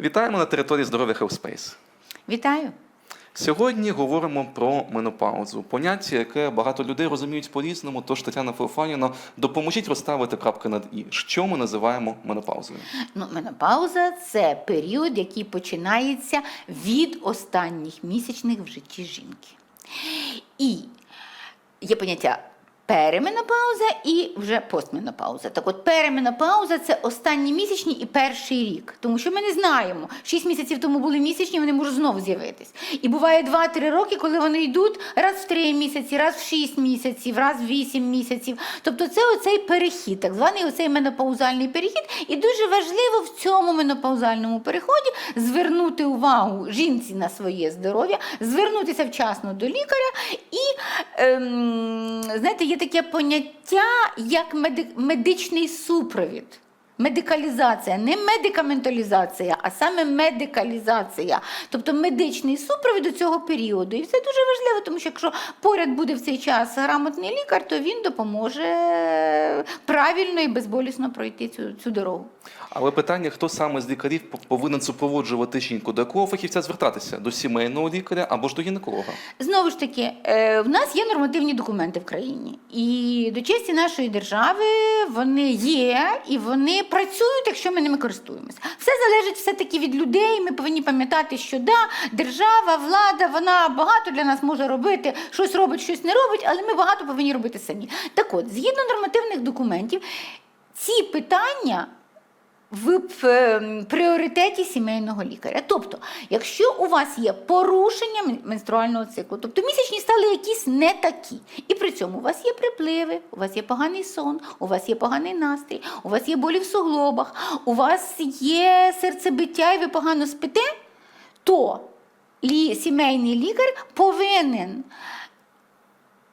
Вітаємо на території здоров'я Хелспейс. Вітаю! Сьогодні говоримо про менопаузу. Поняття, яке багато людей розуміють по-різному. Тож Тетяна Феофаніна, допоможіть розставити крапки над і. Що ми називаємо менопаузою? Ну, менопауза це період, який починається від останніх місячних в житті жінки. І є поняття переменопауза і вже постменопауза. Так от переменопауза це останні місячні і перший рік. Тому що ми не знаємо, 6 місяців тому були місячні, вони можуть знову з'явитись. І буває 2-3 роки, коли вони йдуть раз в 3 місяці, раз в 6 місяців, раз в 8 місяців. Тобто це оцей перехід, так званий оцей менопаузальний перехід. І дуже важливо в цьому менопаузальному переході звернути увагу жінці на своє здоров'я, звернутися вчасно до лікаря і ем, знаєте, є таке поняття як меди- медичний супровід. Медикалізація, не медикаменталізація, а саме медикалізація, тобто медичний супровід до цього періоду. І це дуже важливо, тому що якщо поряд буде в цей час грамотний лікар, то він допоможе правильно і безболісно пройти цю, цю дорогу. Але питання, хто саме з лікарів повинен супроводжувати жінку, до якого фахівця звертатися? До сімейного лікаря або ж до гінеколога? Знову ж таки, е, в нас є нормативні документи в країні, і до честі нашої держави вони є і вони працюють, якщо ми ними користуємося. Все залежить все-таки від людей. Ми повинні пам'ятати, що да, держава, влада, вона багато для нас може робити, щось робить, щось не робить, але ми багато повинні робити самі. Так от, згідно нормативних документів, ці питання в пріоритеті сімейного лікаря. Тобто, якщо у вас є порушення менструального циклу, тобто місячні стали якісь не такі, і при цьому у вас є припливи, у вас є поганий сон, у вас є поганий настрій, у вас є болі в суглобах, у вас є серцебиття і ви погано спите, то сімейний лікар повинен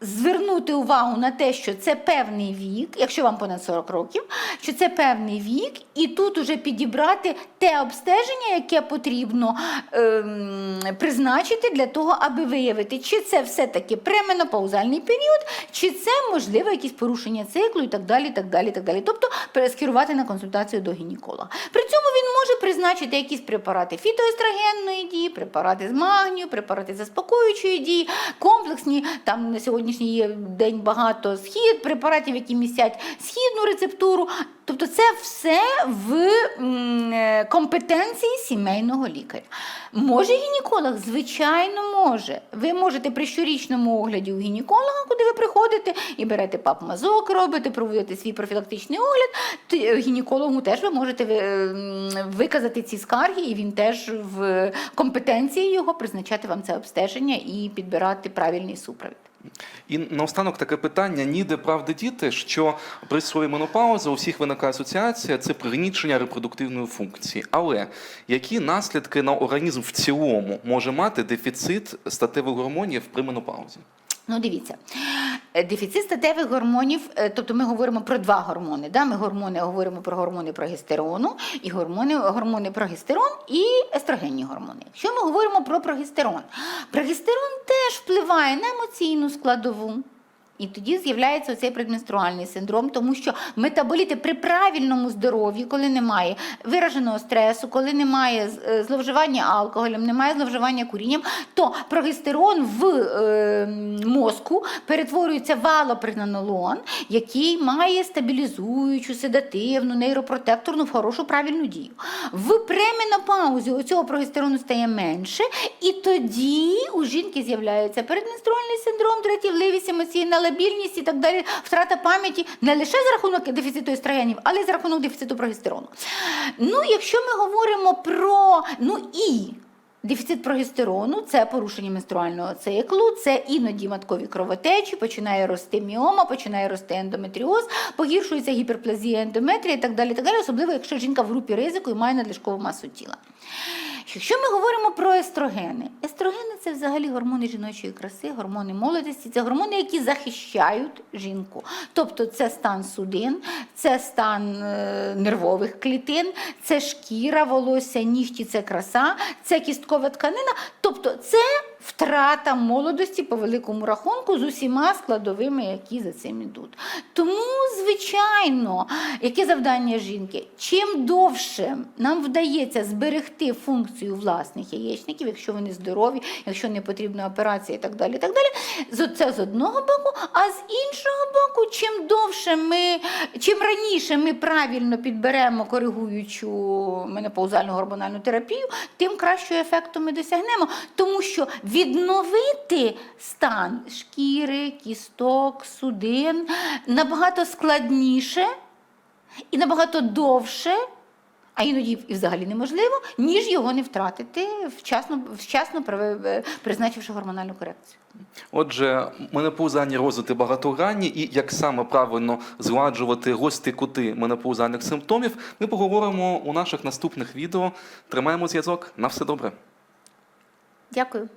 звернути увагу на те, що це певний вік, якщо вам понад 40 років, що це певний вік, і тут уже підібрати те обстеження, яке потрібно ем, призначити для того, аби виявити, чи це все-таки пременопаузальний період, чи це можливо якісь порушення циклу і так далі. так далі, так далі. Тобто перескерувати на консультацію до гінеколога. При цьому призначити якісь препарати фітоестрогенної дії, препарати з магнію, препарати заспокоюючої дії, комплексні. Там на сьогоднішній день багато схід, препаратів, які містять східну рецептуру. Тобто це все в е, компетенції сімейного лікаря. Може гінеколог? Звичайно, може. Ви можете при щорічному огляді у гінеколога, куди ви приходите і берете пап-мазок, робите, проводите свій профілактичний огляд. Гінекологу теж ви можете ви- м, виказати ці скарги, і він теж в компетенції його призначати вам це обстеження і підбирати правильний супровід. І наостанок таке питання: ніде правди діти, що при своїй менопаузі у всіх виникає асоціація це пригнічення репродуктивної функції. Але які наслідки на організм в цілому може мати дефіцит статевих гормонів при менопаузі? Ну, дивіться, дефіцит статевих гормонів, е, тобто ми говоримо про два гормони. Да? Ми гормони говоримо про гормони прогестерону і гормони, гормони прогестерон і естрогенні гормони. Що ми говоримо про прогестерон, прогестерон теж впливає на емоційну складову. І тоді з'являється оцей предменструальний синдром, тому що метаболіти при правильному здоров'ї, коли немає вираженого стресу, коли немає е, зловживання алкоголем, немає зловживання курінням, то прогестерон в е, мозку перетворюється в алопринанолон, який має стабілізуючу, седативну, нейропротекторну, хорошу правильну дію. В пременопаузі цього прогестерону стає менше, і тоді у жінки з'являється передменструальний синдром, дратівливість, емоційна лабільність і так далі, втрата пам'яті не лише за рахунок дефіциту естрогенів, але й за рахунок дефіциту прогестерону. Ну, якщо ми говоримо про ну і Дефіцит прогестерону це порушення менструального циклу, це іноді маткові кровотечі, починає рости міома, починає рости ендометріоз, погіршується гіперплазія ендометрія і так далі, так далі, особливо якщо жінка в групі ризику і має надлишкову масу тіла. Якщо ми говоримо про естрогени, естрогени це взагалі гормони жіночої краси, гормони молодості, це гормони, які захищають жінку. Тобто це стан судин, це стан е, нервових клітин, це шкіра, волосся, нігті, це краса, це кісткова тканина. Тобто це втрата молодості по великому рахунку з усіма складовими, які за цим ідуть. Тому, звичайно, яке завдання жінки? Чим довше нам вдається зберегти функцію власних яєчників, якщо вони здорові, якщо не потрібна операція і так далі. і так далі. Це з одного боку, а з іншого боку, чим довше ми, чим раніше ми правильно підберемо коригуючу менопаузальну гормональну терапію, тим кращого ефекту ми досягнемо. Тому що відновити стан шкіри, кісток, судин набагато складніше і набагато довше, а іноді і взагалі неможливо, ніж його не втратити, вчасно, вчасно призначивши гормональну корекцію. Отже, менопаузальні розвити багатогранні і як саме правильно згладжувати гості кути менопаузальних симптомів, ми поговоримо у наших наступних відео. Тримаємо зв'язок. На все добре. Дякую.